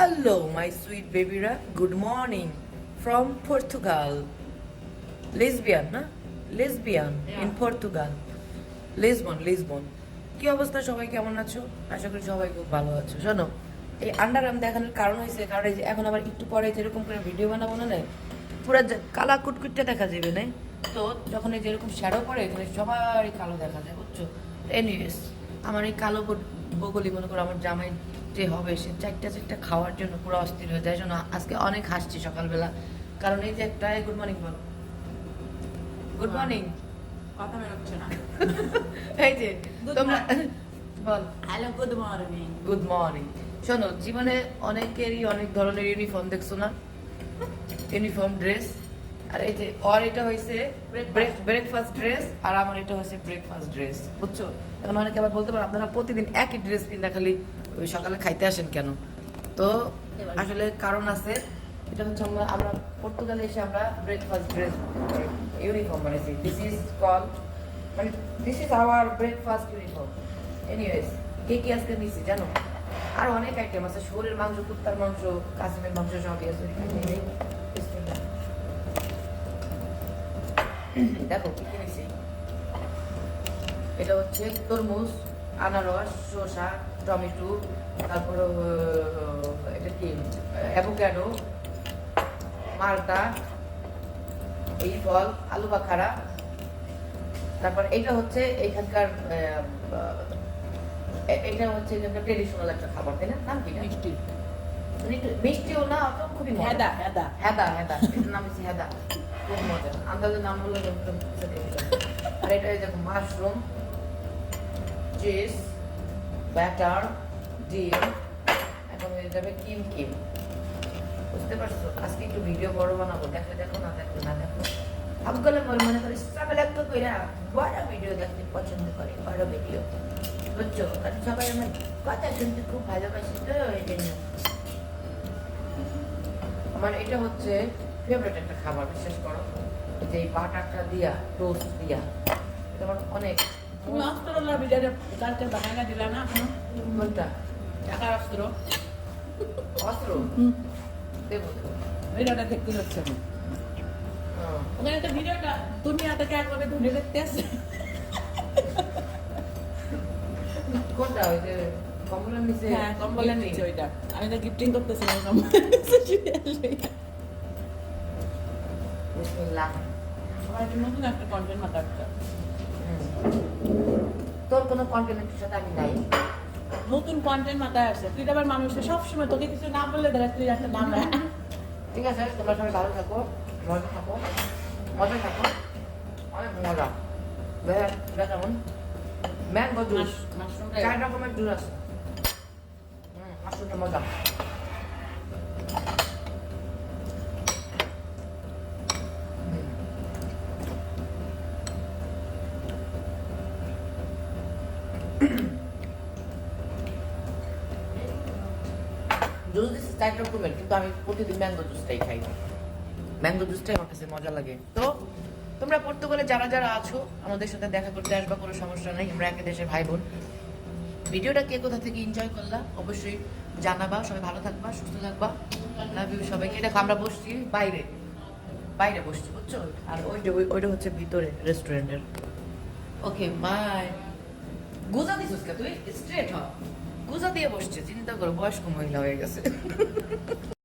Hello, my sweet baby ra. Good morning. From Portugal. Lesbian, না lesbian in Portugal. Lisbon Lisbon কি অবস্থা? সবাই কেমন আছো? আশা করি সবাই খুব ভালো আছো। শোনো এই আন্ডার আর্ম দেখানোর কারণ হয়েছে কারণ এই যে এখন আবার একটু পরে যেরকম করে ভিডিও বানাবো না পুরো কালা কুটকুটটা দেখা যাবে না? তো যখন এই যেরকম শ্যাডো পড়ে এখানে সবারই কালো দেখা যায় বুঝছ? এনিওয়েজ আমার এই কালো বগ- বগলি মনে করো আমার জামাই যে হবে সে চারটা চারটা খাওয়ার জন্য পুরো অস্থির হয়ে যায়। জন্য আজকে অনেক হাসছি সকালবেলা। কারণ এই যে একটা গুড মর্নিং বলো। গুড মর্নিং কথা বেরোচ্ছে না। এই যে তোমরা বল। Hello good morning good morning শোনো জীবনে অনেকেরই অনেক ধরনের ইউনিফর্ম দেখছ না? ইউনিফর্ম ড্রেস আর এই যে ওর এটা হয়েছে ব্রেকফাস্ট ড্রেস আর আমার এটা হয়েছে ব্রেকফাস্ট ড্রেস বুঝছ? এখন অনেকে আবার বলতে পারো আপনারা প্রতিদিন একই ড্রেস কিনা খালি ওই সকালে খাইতে আসেন কেন? তো আসলে কারণ আছে, এটা হচ্ছে আমরা আমরা পর্তুগালে এসে আমরা ব্রেকফাস্ট ড্রেস ইউনিফর্ম বানিয়েছি দিস ইজ কল মানে this is our breakfast uniform anyways কে কি আজকে নিছি জানো? আর অনেক আইটেম আছে শুয়োরের মাংস, কুত্তার মাংস কাসিমের মাংস সবই আছে। দেখো, কি কি নিছি? এটা হচ্ছে তরমুজ, আনারস, শসা টমেটো তারপর এটা কি? অ্যাভোক্যাডো মালটা এই ফল আলু বাখারা। তারপর এটা হচ্ছে আহ, এটা হচ্ছে এখানকার ট্রেডিশনাল একটা খাবার তাই না? নাম কি? মিষ্টি। মিষ্টিও না অত খুবই। হেদা হেদা হেদা হেদা এটার নাম হচ্ছে হেদা খুব মজা আন্দাজে নাম দিলাম। আর এটা দেখো মাশরুম চিজ ব্যাটার, ডিম, এখন হয়ে যাবে কিম কিম। বুঝতে পারছ? আজকে একটু ভিডিও বড় বানাবো। দেখো দেখো, না দেখো না দেখো। আবগালে মনে মনে করে সবাই লাগতো কইরা বড় ভিডিও দেখতে পছন্দ করে, বড় ভিডিও বুঝছ? কারণ সবাই আমার কথা শুনতে খুব ভালোবাসি তো, এই জন্য। আমার এটা হচ্ছে ফেভারিট একটা খাবার বিশেষ করো। যে বাটারটা দিয়া টোস্ট দিয়া, এটা আমার অনেক তুমি অস্ত্রগুলোর ভিতরে কালকে বানানা দিলা না? কোনটা? টাকার অস্ত্র অস্ত্র দেবো ভিডিওটা দেখতে হচ্ছে। ওখানে তো ভিডিওটা তুমি হাতে একভাবে ধরে দেখতে আসছে কোনটা ওই যে কম্বলের নিচে হ্যাঁ কম্বলের নিচে ওইটা। আমি তো গিফটিং করতেছিলাম কম্বলের নিচে বিসমিল্লাহ। আমার নতুন একটা কন্টেন্ট মাথা একটা হুম। তোর কোনো কন্টেন্টের সাথে আমি নাই। নতুন কন্টেন্ট মাথায় আসছে। তুই আবার মানুষকে সবসময় তোকে কিছু না বললে ধরে তুই একটা নাম ঠিক আছে তোমরা সবাই ভালো থাকো মজা থাকো মজা থাকো অনেক মজা। কেমন? Mango juice. মাশরুমটা চার রকমের জুস আছে। আসলে মজা। জুস দিচ্ছে চার রকমের কিন্তু আমি প্রতিদিন ম্যাঙ্গো জুসটাই খাই। ম্যাঙ্গো জুসটাই আমার কাছে মজা লাগে। তো তোমরা পর্তুগালে যারা যারা আছো, আমাদের সাথে দেখা করতে আসবা, কোনো সমস্যা নেই, আমরা একই দেশের ভাই বোন ভিডিওটা কে কোথা থেকে এনজয় করলা, অবশ্যই জানাবা, সবাই ভালো থাকবা, সুস্থ থাকবা। লাভ ইউ সবাইকে। দেখো আমরা বসছি বাইরে। বাইরে বসছি, বুঝছ? আর ওইটা ওই- ওইটা হচ্ছে ভিতরে রেস্টুরেন্টের ওকে বাই গুজা দিছিস কে তুই স্ট্রেট হ গুজা দিয়ে বসছে চিন্তা করো বয়স্ক মহিলা হয়ে গেছে